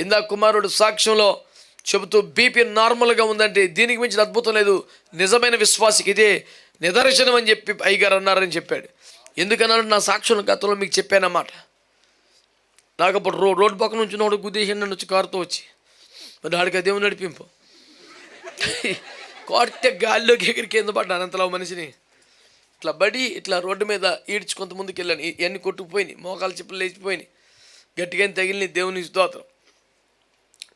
ఇందా కుమారుడు సాక్ష్యంలో చెబుతూ బీపీ నార్మల్గా ఉందంటే దీనికి మించిన అద్భుతం లేదు. నిజమైన విశ్వాసికి ఇదే నిదర్శనం అని చెప్పి అయ్యగారు అన్నారని చెప్పాడు. ఎందుకన్నాడు? నా సాక్ష్యం గతంలో మీకు చెప్పానన్నమాట నాకు అప్పుడు రో రోడ్డు పక్కన నుంచి నోడు గుద్దేసి నన్ను వచ్చి కారుతో వచ్చి. మరి ఆడికి అదేమో నడిపింపు. కొట్టే గాల్లోకి ఎగిరి కింద పడ్డాను అంతలో మనిషిని? ఇట్లా బడి ఇట్లా రోడ్డు మీద ఈడ్చి కొంతమందికి వెళ్ళాను ఇవన్నీ కొట్టుకుపోయినాయి? మోకాలు చెప్పులు లేచిపోయినాయి. గట్టిగా తగిలిన దేవుని స్తోత్రం.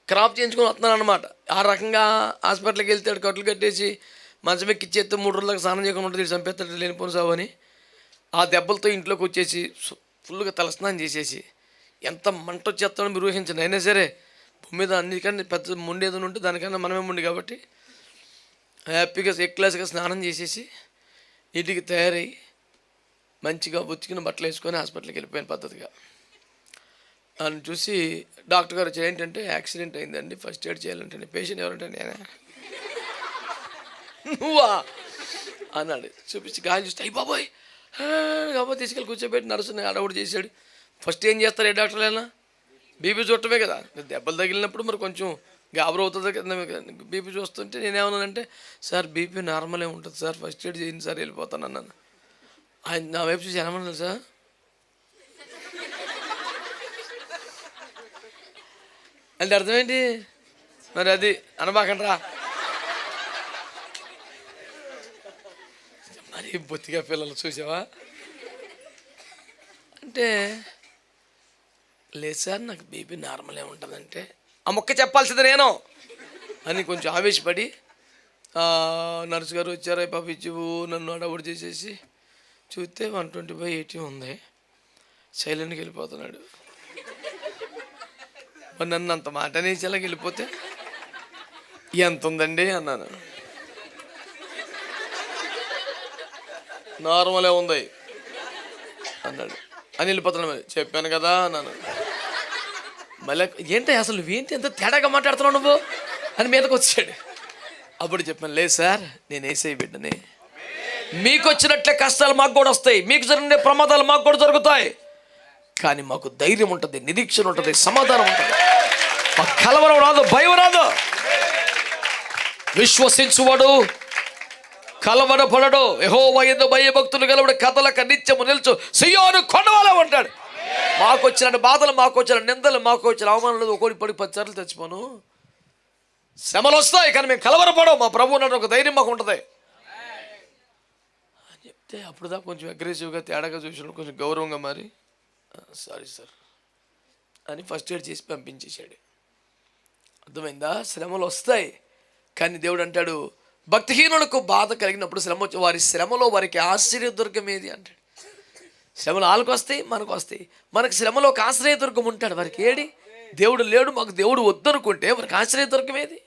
క్రాప్ చేయించుకొని వస్తున్నాను అనమాట ఆ రకంగా హాస్పిటల్కి వెళ్తాడు కట్లు కట్టేసి మంచం ఎక్కిచ్చేస్తే మూడు రోజులకు స్నానం చేయకుండా ఉంటుంది చంపేస్తాడు లేనిపోను సావు అని. ఆ దెబ్బలతో ఇంట్లోకి వచ్చేసి ఫుల్గా తలస్నానం చేసేసి ఎంత మంట వచ్చేస్తాడో మీరు ఊహించండి. అయినా సరే భూమి మీద అన్నికన్నా పెద్ద ముండి ఏదైనా ఉంటే దానికన్నా మనమే ముండి కాబట్టి హ్యాపీగా ఎక్లాస్గా స్నానం చేసేసి నీటికి తయారై మంచిగా ఉతికిన బట్టలు వేసుకొని హాస్పిటల్కి వెళ్ళిపోయిన పద్ధతిగా. అని చూసి డాక్టర్ గారు ఏంటంటే యాక్సిడెంట్ అయిందండి ఫస్ట్ ఎయిడ్ చేయాలంటే పేషెంట్ ఎవరంటే నేనే? నువ్వా? అన్నాడు. చూపించి గాలి చూస్తే అయ్యి బాబోయ్ కాబట్టి తీసుకెళ్ళి కూర్చోబెట్టి నర్సుని అడవుడు చేశాడు. ఫస్ట్ ఏం చేస్తారు ఏ డాక్టర్ అయినా? బీపీ చూడటమే కదా. దెబ్బలు తగిలినప్పుడు మరి కొంచెం గాబరు అవుతుంది కదా బీపీ చూస్తుంటే నేనేమన్నానంటే సార్ బీపీ నార్మలే ఉంటుంది సార్ ఫస్ట్ ఎయిడ్ చేయండి సార్ వెళ్ళిపోతాను అన్నాను. ఆయన నా వైపు చూసి ఏమన్నాను సార్? అంటే అర్థం ఏంటి? మరి అది అనబాకండ్రా. మరి బొత్తిగా పిల్లలు చూసావా? అంటే లేదు సార్ నాకు బీపీ నార్మలే ఉంటుందంటే. ఆ మొక్క చెప్పాల్సింది నేను. అని కొంచెం ఆవేశపడి నర్సు గారు వచ్చారు పంపించు నన్ను అడవుడు చేసేసి చూస్తే వన్ ట్వంటీ బై ఎయిటీ ఉంది. సైలెంట్కి వెళ్ళిపోతున్నాడు. మరి నన్ను అంత మాట అనేసేలాగా వెళ్ళిపోతే ఎంత ఉందండి అన్నాను. నార్మలే ఉంది అన్నాడు. అని వెళ్ళిపోతున్నాను మరి చెప్పాను కదా అన్నాను. మళ్ళీ ఏంటి అసలు ఏంటి ఎంత తేడాగా మాట్లాడుతున్నావు నువ్వు? అని మీదకి వచ్చాడు. అప్పుడు చెప్పాను లేదు సార్ నేను వేసే బిడ్డని. మీకు వచ్చినట్లే కష్టాలు మాకు కూడా వస్తాయి. మీకు జరిగిన ప్రమాదాలు మాకు కూడా జరుగుతాయి. కానీ మాకు ధైర్యం ఉంటుంది నిరీక్షణ ఉంటుంది సమాధానం ఉంటుంది. కలవరం రాదు భయం రాదు. విశ్వసించువాడు కలవరపడడు. యహో వయదు భయభక్తులు కలవడు కథలక నిత్యము నిల్చు. సియోను కొండవాలే ఉంటాడు. మాకు వచ్చిన బాధలు మాకు వచ్చిన నిందలు మాకు వచ్చిన అవమానాలు ఒకటి పడి పది సార్లు తెచ్చిపోను శ్రమలు వస్తాయి కానీ మేము కలవరపడవు మా ప్రభు ఉన్నట్టు ఒక ధైర్యం మాకు ఉంటుంది. అని చెప్తే అప్పుడు కొంచెం అగ్రెసివ్గా తేడాగా చూసినప్పుడు కొంచెం గౌరవంగా మరి సారీ సార్ అని ఫస్ట్ ఎయిడ్ చేసి పంపించేశాడు. అర్థమైందా? శ్రమలు వస్తాయి. కానీ దేవుడు అంటాడు భక్తిహీనులకు బాధ కలిగినప్పుడు శ్రమ వచ్చి వారి శ్రమలో వారికి ఆశ్చర్యదుర్గం ఏది? అంటాడు. శ్రమలు వాళ్ళకు వస్తాయి మనకు వస్తాయి. మనకు శ్రమలో ఒక ఆశ్రయదుర్గం ఉంటాడు. వారికి ఏడి? దేవుడు లేడు మాకు దేవుడు వద్దనుకుంటే వారికి ఆశ్రయదుర్గం ఏది?